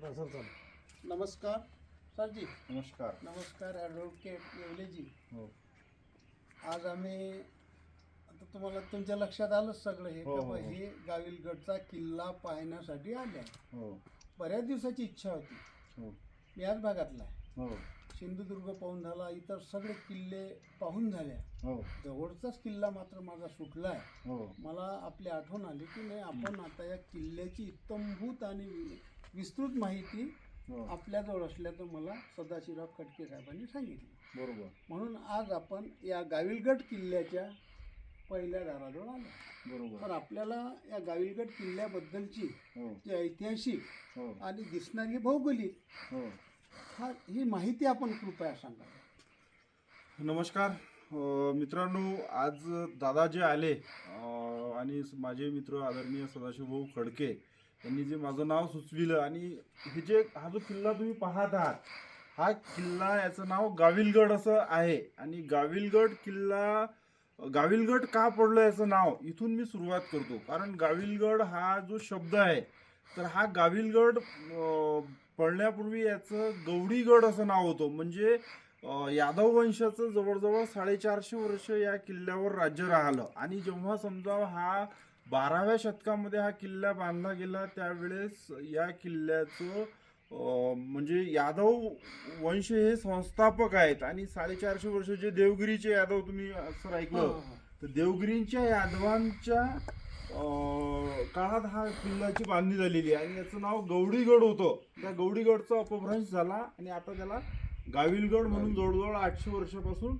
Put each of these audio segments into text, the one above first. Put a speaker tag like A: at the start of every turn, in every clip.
A: Sir चालू
B: नमस्कार. सरजी.
C: नमस्कार.
B: नमस्कार ॲडव्होकेट येवलेजी.
C: हो.
B: आज आम्ही आता तुम्हाला तुमच्या लक्षात आलंच सगळं हे
C: हो,
B: का
C: हो, हो.
B: हे गाविलगडचा किल्ला पाहण्यासाठी आले आहे.
C: हो.
B: बऱ्याच दिवसाची इच्छा होती.
C: हो.
B: मी याच भागातला आहे.
C: हो.
B: सिंधुदुर्ग पाहून झाला इतर सगळे किल्ले पाहून झाल्या
C: हो.
B: जवळचाच किल्ला मात्र माझा सुटला आहे.
C: हो.
B: मला आपली आठवण आली की नाही आपण आता या किल्ल्याची इत्तमभूत आणि विस्तृत माहिती
C: हो.
B: आपल्याजवळ असल्याचं मला सदाशिवराव खटके साहेबांनी सांगितलं.
C: बरोबर.
B: म्हणून आज आपण या गाविलगड किल्ल्याच्या पहिल्या दाराजवळ आलो.
C: बरोबर.
B: तर आपल्याला या गाविलगड किल्ल्याबद्दलची
C: हो.
B: जी ऐतिहासिक
C: हो.
B: आणि दिसणारी भौगोलिक
C: हो.
B: हा माहिती आपण कृपया सांगा.
C: नमस्कार. मित्रांनो आज दादा जे आले आणि माझे मित्र आदरणीय सदाशिवभाऊ खडके त्यांनी जे माझं नाव सुचविलं आणि हे जे हा जो किल्ला तुम्ही पाहत आहात हा किल्ला याचं नाव गाविलगड असं आहे. आणि गाविलगड किल्ला गाविलगड का पडलं याचं नाव? इथून मी सुरुवात करतो. कारण गाविलगड हा जो शब्द आहे तर हा गाविलगड पडण्यापूर्वी याचं गौडीगड असं नाव होतं. म्हणजे यादव वंशाचं जवळजवळ साडेचारशे वर्ष या किल्ल्यावर राज्य राहिलं. आणि जेव्हा समजा हा बाराव्या शतकामध्ये हा किल्ला बांधला गेला. त्यावेळेस या किल्ल्याचं म्हणजे यादव वंश हे संस्थापक आहेत. आणि साडेचारशे वर्ष जे देवगिरीचे यादव तुम्ही असं ऐकलं. तर देवगिरींच्या यादवांच्या काळात हा किल्ल्याची बांधणी झालेली आहे. आणि याचं नाव गौडीगड होतं. त्या गौडीगडचा अपभ्रंश झाला. आणि आता त्याला गाविलगड म्हणून जवळजवळ आठशे वर्षापासून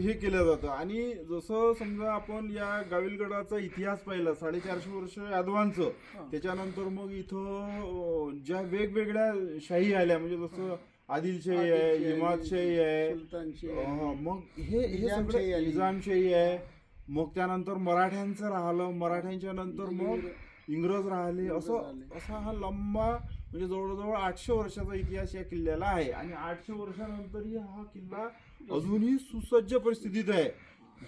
C: हे केलं जातं. आणि जसं समजा आपण या गाविलगडाचा इतिहास पाहिला साडेचारशे वर्ष यादवांचं. त्याच्यानंतर मग इथं ज्या वेगवेगळ्या शाही आल्या म्हणजे जसं आदिलशाही आहे
B: आदिलशाही,
C: इमादशाही आहे मग हे हे
B: निजामशाही
C: सगळे. निजामशाही आहे. मग त्यानंतर मराठ्यांचं राहिलं. मराठ्यांच्या नंतर मग
B: इंग्रज-
C: राहिले. असं. असा हा लंबा म्हणजे जवळजवळ आठशे वर्षाचा इतिहास या किल्ल्याला आहे. आणि आठशे वर्षानंतरही हा किल्ला अजूनही सुसज्ज परिस्थितीत आहे.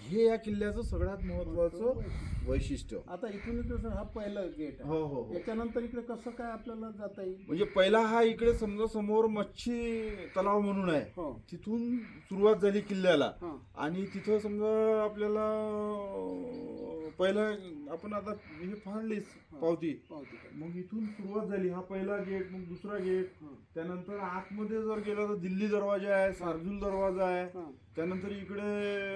C: हे या किल्ल्याचं सगळ्यात महत्वाचं वैशिष्ट्य.
B: आता इथून इकडे हा पहिलं गेट आहे.
C: हो हो हो.
B: याच्यानंतर इकडे कसं काय आपल्याला जाता येईल?
C: म्हणजे पहिला हा इकडे समजा समोर मच्छी तलाव म्हणून आहे.
B: हो.
C: तिथून सुरुवात झाली किल्ल्याला.
B: हा.
C: आणि तिथं समजा आपल्याला अं, पहिलं आपण आता हे फाडलीच पावती.
B: पावती.
C: मग इथून सुरुवात झाली. हा पहिला गेट मग दुसरा गेट
B: हा.
C: त्यानंतर आतमध्ये जर गेलं तर दिल्ली दरवाजा आहे सारजुल दरवाजा आहे.
B: हा.
C: त्यानंतर इकडे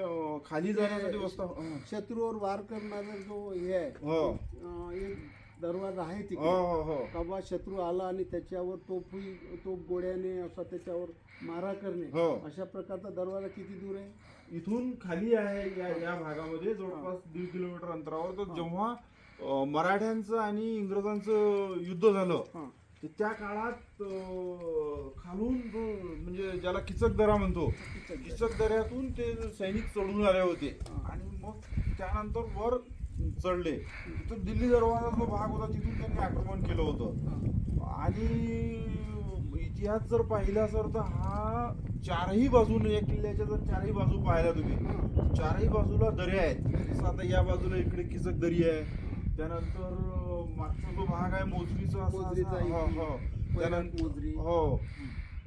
C: अं, खाली जाण्यासाठी वस्ता हं.
B: शत्रूवर वार करणारा जो हे आहे.
C: हो.
B: अं, एक दरवाजा आहे
C: हो
B: तिकडे.
C: हो हो
B: कबा शत्रू आला आणि त्याच्यावर तोफी तोप गोळ्याने असा त्याच्यावर मारा करणे.
C: हो.
B: अशा प्रकारचा दरवाजा किती दूर आहे?
C: इथून खाली आहे या या भागामध्ये. जवळपास दीड किलोमीटर अंतरावर. तर जेव्हा अं, मराठ्यांचं आणि इंग्रजांचं युद्ध झालं
B: हा.
C: तर त्या काळात अं, खालून जो म्हणजे ज्याला किचक दरा म्हणतो किचक दऱ्यातून ते सैनिक चढून आले होते. आणि मग त्यानंतर वर चढले तिथं दिल्ली दरवाजा जो भाग होता तिथून त्यांनी आक्रमण केलं होतं आणि इतिहास जर पाहिला सर तर हा चारही बाजूने या किल्ल्याच्या जर चारही बाजू पाहिल्या तुम्ही चारही बाजूला दऱ्या आहेत जसं आता या बाजूला इकडे किचक दरी आहे त्यानंतर मागचा जो भाग आहे मोजरीचा हो. हो. त्यानंतर
B: मोजरी.
C: हो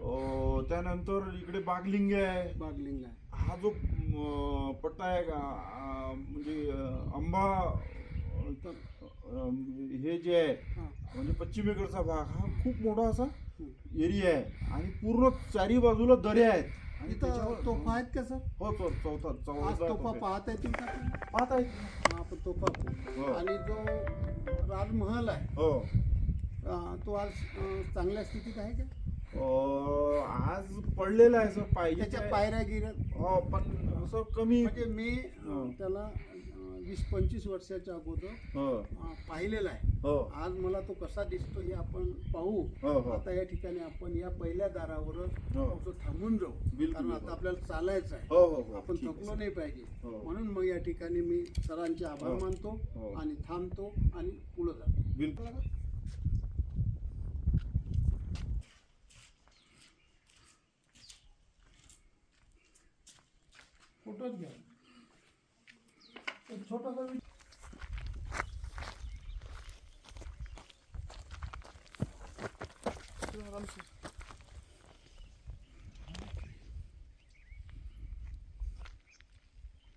C: अं, त्यानंतर इकडे बागलिंगे आहे
B: बागलिंग आहे
C: हा जो अं, पट्टा आहे का अं, म्हणजे अं, आंबा अं, हे जे आहे
B: हा
C: म्हणजे पश्चिमेकडचा भाग हा खूप मोठा असा. एरिया आहे आणि पूर्ण चारी बाजूला दऱ्या आहेत आणि त्याच्यावर-
B: तोफा आहेत का सर
C: हो चौ- चौथा
B: आज
C: चौदा
B: तोफा. पाहता का तुम्ही?
C: पाहत आहेत
B: हा, आपण तोफा पाहू.
C: हो.
B: आणि जो राजमहल आहे
C: हो
B: अं, तो आज अं, चांगल्या स्थितीत आहे का
C: आज पडलेला आहे सर पाहिजे
B: त्याच्या पायऱ्या गिऱ्या
C: हो पण असं कमी
B: म्हणजे मी
C: हो.
B: अं, त्याला अं, वीस पंचवीस वर्षाच्या अगोदर
C: हो
B: अं, पाहिलेला आहे
C: हो
B: आज मला तो कसा दिसतो हे आपण पाहू
C: हो
B: आता या ठिकाणी आपण या पहिल्या दारावरच
C: हो.
B: थांबून जाऊ
C: बिलकुल,
B: कारण आता. आपल्याला चालायचं आहे
C: हो हो हो
B: आपण
C: ठीक आहे,
B: थकलो
C: सर.
B: नाही पाहिजे
C: हो.
B: म्हणून मग या ठिकाणी मी सरांचे आभार
C: हो.
B: मानतो
C: हो.
B: आणि थांबतो आणि पुढे जातो
C: बिलकुल
B: फोटोच घ्या. एक छोटंसं
C: विचार